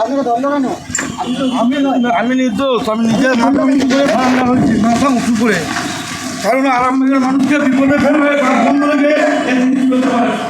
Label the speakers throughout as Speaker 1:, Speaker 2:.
Speaker 1: আমি তো
Speaker 2: আমি আমি নির্দোষ আমি নিজের মাথা উঁচু করে ঠান্ডা হয়েছি মাথা উঁচু করে। কারণ আরামবাগের মানুষকে বিপদে ফেলবে বন্ধ রেখে এই জিনিস করতে পারে না।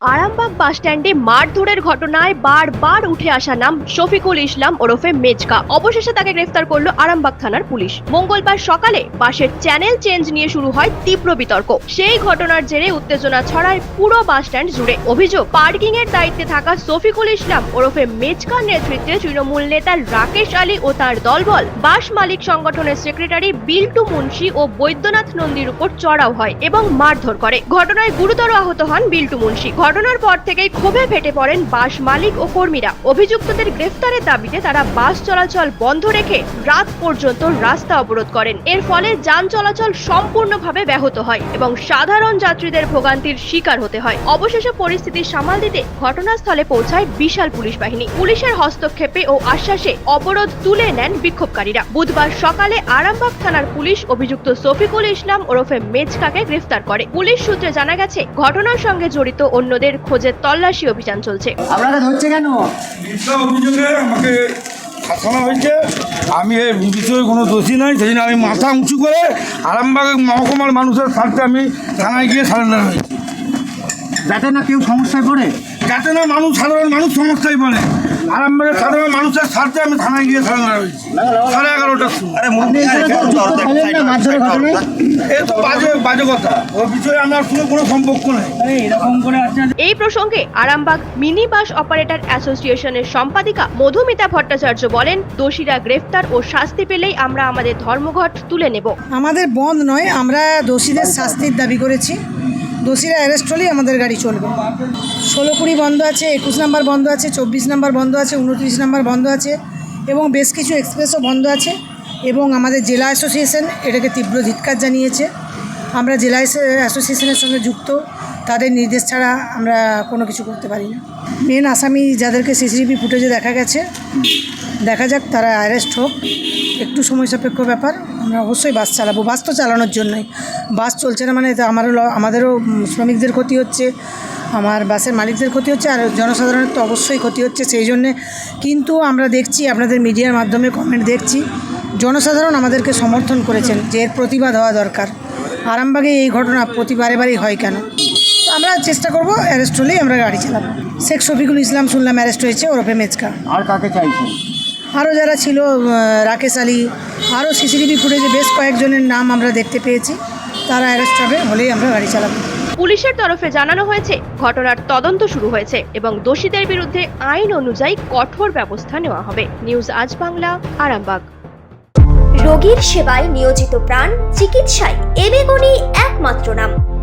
Speaker 3: আরামবাগ বাস স্ট্যান্ডে মারধরের ঘটনায় বারবার উঠে আসা নাম শফিকুল ইসলাম ওরফে মেজকা। অবশেষে তাকে গ্রেফতার করল আরামবাগ থানার পুলিশ। মঙ্গলবার সকালে বাসের চ্যানেল চেঞ্জ নিয়ে শুরু হয় তীব্র বিতর্ক। সেই ঘটনার জেরে উত্তেজনা ছড়ায় পুরো বাস স্ট্যান্ড জুড়ে। অভিযোগ পার্কিং এর দায়িত্বে থাকা শফিকুল ইসলাম ওরফে মেজকার নেতৃত্বে তৃণমূল নেতা রাকেশ আলী ও তার দলবল বাস মালিক সংগঠনের সেক্রেটারি বিল্টু মুন্সি ও বৈদ্যনাথ নন্দীর উপর চড়াও হয় এবং মারধর করে। ঘটনায় গুরুতর আহত হন বিল্টু মুন্সি। ঘটনার পর থেকেই ক্ষোভে ফেটে পড়েন বাস মালিক ও কর্মীরা। অভিযুক্তদের গ্রেফতারের দাবিতে তারা বাস চলাচল বন্ধ রেখে রাত পর্যন্ত রাস্তা অবরোধ করেন। এর ফলে যান চলাচল সম্পূর্ণভাবে ব্যাহত হয় এবং সাধারণ যাত্রীদের ভোগান্তির শিকার হতে হয়। অবশেষে পরিস্থিতি সামাল দিতে ঘটনাস্থলে পৌঁছায় বিশাল পুলিশ বাহিনী। পুলিশের হস্তক্ষেপে ও আশ্বাসে অবরোধ তুলে নেন বিক্ষোভকারীরা। বুধবার সকালে আরামবাগ থানার পুলিশ অভিযুক্ত শফিকুল ইসলাম ওরফে মেজকাকে গ্রেফতার করে। পুলিশ সূত্রে জানা গেছে, ঘটনার সঙ্গে জড়িত অন্যদের খোঁজে তল্লাশি অভিযান চলছে।
Speaker 1: আপনারা ধরছে কেন?
Speaker 2: মিথ্যা অভিযোগে আমাকে ফাঁসানো হয়েছে। আমি এই বিষয়ে কোনো দোষী নাই সেই জন্য আমি মাথা উঁচু করে আরামবাগ মহকুমার মানুষের স্বার্থে আমি থানায় গিয়ে সারেন্ডার হয়েছি।
Speaker 1: যাতে না কেউ সমস্যায় পড়ে?
Speaker 2: যাতে না মানুষ সাধারণ মানুষ সমস্যায় পড়ে। আরামবাগের সাধারণ মানুষের স্বার্থে আমি থানায় গিয়ে সাড়ে এগারোটার সময়। এ তো বাজে বাজে কথা। ওর বিষয়ে আমার সঙ্গে কোনো সম্পর্ক নেই।
Speaker 3: এই প্রসঙ্গে আরামবাগ মিনি বাস অপারেটর অ্যাসোসিয়েশনের সম্পাদিকা মধুমিতা ভট্টাচার্য বলেন দোষীরা গ্রেফতার ও শাস্তি পেলেই আমরা আমাদের ধর্মঘট তুলে নেব।
Speaker 4: আমাদের বন্ধ নয় আমরা দোষীদের শাস্তির দাবি করেছি। দোষীরা অ্যারেস্ট হলেই আমাদের গাড়ি চলবে। ষোলো কুড়ি বন্ধ আছে, একুশ নাম্বার বন্ধ আছে, চব্বিশ নাম্বার বন্ধ আছে, উনত্রিশ নাম্বার বন্ধ আছে এবং বেশ কিছু এক্সপ্রেসও বন্ধ আছে এবং আমাদের জেলা অ্যাসোসিয়েশন এটাকে তীব্র ধিক্কার জানিয়েছে। আমরা জেলা অ্যাসোসিয়েশনের সঙ্গে যুক্ত, তাদের নির্দেশ ছাড়া আমরা কোনো কিছু করতে পারি না। মেন আসামি যাদেরকে সিসিটিভি ফুটেজে দেখা গেছে, দেখা যাক তারা অ্যারেস্ট হোক। একটু সময় সাপেক্ষ ব্যাপার আমরা অবশ্যই বাস চালাবো বাস তো চালানোর জন্যই। বাস চলছে না মানে আমারও ল- আমাদেরও শ্রমিকদের ক্ষতি হচ্ছে আমার বাসের মালিকদের ক্ষতি হচ্ছে আর জনসাধারণের তো অবশ্যই ক্ষতি হচ্ছে সেই জন্যে। কিন্তু আমরা দেখছি আপনাদের মিডিয়ার মাধ্যমে কমেন্ট দেখছি জনসাধারণ আমাদেরকে সমর্থন করেছেন যে এর প্রতিবাদ হওয়া দরকার। আরামবাগে এই ঘটনা প্রতি বারে বারেই হয় কেন? তো আমরা চেষ্টা করব অ্যারেস্ট হলেই আমরা গাড়ি চালাবো। শেখ শফিকুল ইসলাম শুনলাম অ্যারেস্ট হয়েছে ওরফে মেচকা
Speaker 1: আর কাকে চাইছেন?
Speaker 4: আরও যারা ছিল রাকেশ আলী আরও সিসিটিভি ফুটেজে বেশ কয়েকজনের নাম আমরা দেখতে পেয়েছি। তারা অ্যারেস্ট হবে হলেই আমরা গাড়ি চালাবো।
Speaker 3: পুলিশের তরফে জানানো হয়েছে ঘটনার তদন্ত শুরু হয়েছে এবং দোষীদের বিরুদ্ধে আইন অনুযায়ী কঠোর ব্যবস্থা নেওয়া হবে। নিউজ আজ বাংলা আরামবাগ।
Speaker 5: রোগীর সেবায় নিয়োজিত প্রাণ চিকিৎসায় এবেগুনি একমাত্র নাম।